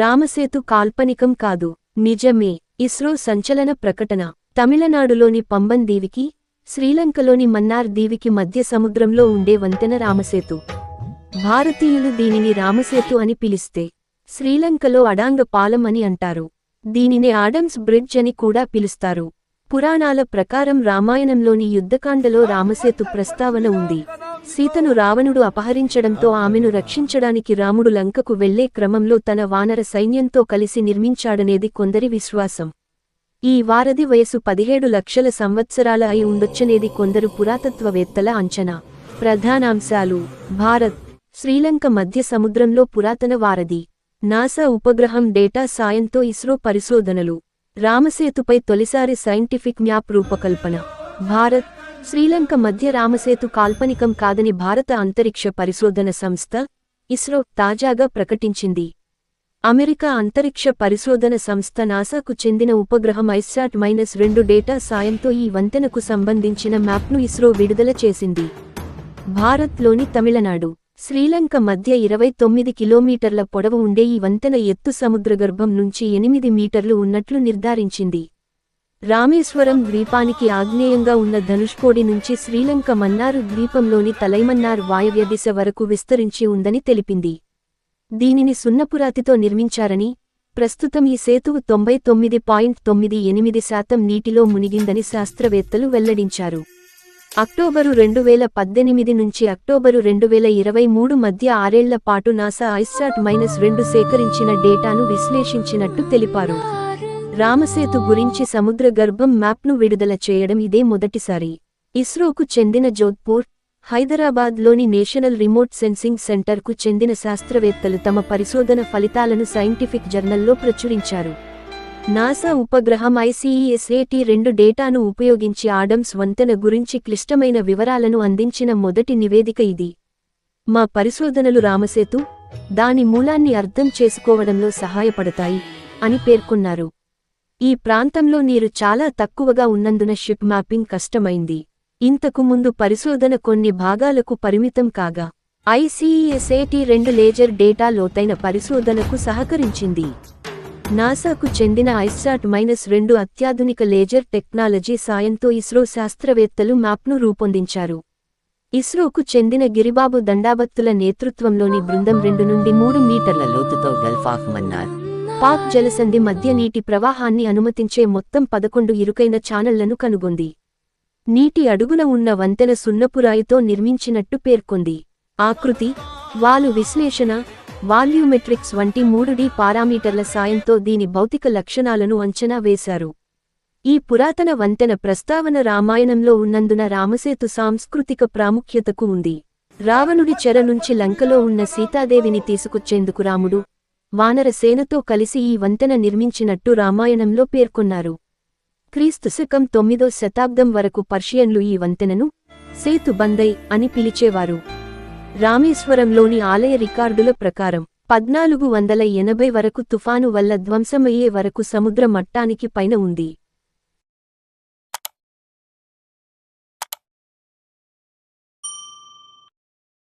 రామసేతు కాల్పనికం కాదు. నిజమే ఇస్రో సంచలన ప్రకటన. తమిళనాడులోని పంబన్ దీవికి శ్రీలంకలోని మన్నార్ దీవికి మధ్య సముద్రంలో ఉండే వంతెన రామసేతు. భారతీయులు దీనిని రామసేతు అని పిలిస్తే శ్రీలంకలో అడాంగ పాలం అని అంటారు. దీనిని ఆడమ్స్ బ్రిడ్జ్ అని కూడా పిలుస్తారు. పురాణాల ప్రకారం రామాయణంలోని యుద్ధకాండలో రామసేతు ప్రస్తావన ఉంది. సీతను రావణుడు అపహరించడంతో ఆమెను రక్షించడానికి రాముడు లంకకు వెళ్ళే క్రమంలో తన వానర సైన్యంతో కలిసి నిర్మించాడనేది కొందరి విశ్వాసం. ఈ వారధి వయసు పదిహేడు లక్షల సంవత్సరాల అయి ఉండొచ్చనేది కొందరు పురాతత్వవేత్తల అంచనా. ప్రధానాంశాలు భారత్ శ్రీలంక మధ్య సముద్రంలో పురాతన వారధి. నాసా ఉపగ్రహం డేటా సాయంతో ఇస్రో పరిశోధనలు. రామసేతుపై తొలిసారి సైంటిఫిక్ మ్యాప్ రూపకల్పన. భారత్ శ్రీలంక మధ్య రామసేతు కాల్పనికం కాదని భారత అంతరిక్ష పరిశోధన సంస్థ ఇస్రో తాజాగా ప్రకటించింది. అమెరికా అంతరిక్ష పరిశోధన సంస్థ నాసాకు చెందిన ఉపగ్రహం ఐస్సాట్ మైనస్ రెండు డేటా సాయంతో ఈ వంతెనకు సంబంధించిన మ్యాప్ను ఇస్రో విడుదల చేసింది. భారత్లోని తమిళనాడు. శ్రీలంక మధ్య ఇరవై తొమ్మిది కిలోమీటర్ల పొడవు ఉండే ఈ వంతెన ఎత్తు సముద్రగర్భం నుంచి ఎనిమిది మీటర్లు ఉన్నట్లు నిర్ధారించింది. రామేశ్వరం ద్వీపానికి ఆగ్నేయంగా ఉన్న ధనుష్కోడి నుంచి శ్రీలంక మన్నారు ద్వీపంలోని తలైమన్నార్ వాయవ్య దిశ వరకు విస్తరించి ఉందని తెలిపింది. దీనిని సున్నపురాతితో నిర్మించారని ప్రస్తుతం ఈ సేతువు తొంభై తొమ్మిది పాయింట్ తొమ్మిది ఎనిమిది శాతం నీటిలో మునిగిందని శాస్త్రవేత్తలు వెల్లడించారు. అక్టోబరు రెండు వేల పద్దెనిమిది నుంచి అక్టోబరు రెండు వేల ఇరవై మూడు మధ్య ఆరేళ్ళ పాటు నాసా ఐస్టాట్ మైనస్ రెండు సేకరించిన డేటాను విశ్లేషించినట్టు తెలిపారు. రామసేతు గురించి సముద్ర గర్భం మ్యాప్ను విడుదల చేయడం ఇదే మొదటిసారి. ఇస్రోకు చెందిన జోధ్పూర్ హైదరాబాద్లోని నేషనల్ రిమోట్ సెన్సింగ్ సెంటర్కు చెందిన శాస్త్రవేత్తలు తమ పరిశోధన ఫలితాలను సైంటిఫిక్ జర్నల్లో ప్రచురించారు. నాసా ఉపగ్రహం ఐసీఈఎస్ఏటి రెండు డేటాను ఉపయోగించి ఆడమ్స్ వంతెన గురించి క్లిష్టమైన వివరాలను అందించిన మొదటి నివేదిక ఇది. మా పరిశోధనలు రామసేతు దాని మూలాన్ని అర్థం చేసుకోవడంలో సహాయపడతాయి అని పేర్కొన్నారు. ఈ ప్రాంతంలో నీరు చాలా తక్కువగా ఉన్నందున షిప్ మ్యాపింగ్ కష్టమైంది. ఇంతకు ముందు పరిశోధన కొన్ని భాగాలకు పరిమితం కాగా ఐసీఈఎస్ఏటి రెండు లేజర్ డేటా లోతైన పరిశోధనకు సహకరించింది. నాసాకు చెందిన ఐస్సాట్ మైనస్ రెండు అత్యాధునిక లేజర్ టెక్నాలజీ సాయంతో ఇస్రో శాస్త్రవేత్తలు మ్యాప్ను రూపొందించారు. ఇస్రోకు చెందిన గిరిబాబు దండాబత్తుల నేతృత్వంలోని బృందం రెండు నుండి మూడు మీటర్ల లోతుతో గల్ఫ్ ఆఫ్ పాక్ జలసంధి మధ్య నీటి ప్రవాహాన్ని అనుమతించే మొత్తం పదకొండు ఇరుకైన ఛానళ్ళను కనుగొంది. నీటి అడుగున ఉన్న వంతెన సున్నపురాయితో నిర్మించినట్టు పేర్కొంది. ఆకృతి వాలు విశ్లేషణ వాల్యూమెట్రిక్స్ వంటి మూడు డి పారామీటర్ల సాయంతో దీని భౌతిక లక్షణాలను అంచనా వేశారు. ఈ పురాతన వంతెన ప్రస్తావన రామాయణంలో ఉన్నందున రామసేతు సాంస్కృతిక ప్రాముఖ్యతకు ఉంది. రావణుడి చెర నుంచి లంకలో ఉన్న సీతాదేవిని తీసుకొచ్చేందుకు రాముడు వానర సేనతో కలిసి ఈ వంతెన నిర్మించినట్టు రామాయణంలో పేర్కొన్నారు. క్రీస్తుశకం తొమ్మిదో శతాబ్దం వరకు పర్షియన్లు ఈ వంతెనను సేతు బందై అని పిలిచేవారు. రామేశ్వరంలోని ఆలయ రికార్డుల ప్రకారం పద్నాలుగు వందల ఎనభై వరకు తుఫాను వల్ల ధ్వంసమయ్యే వరకు సముద్ర మట్టానికి పైన ఉంది.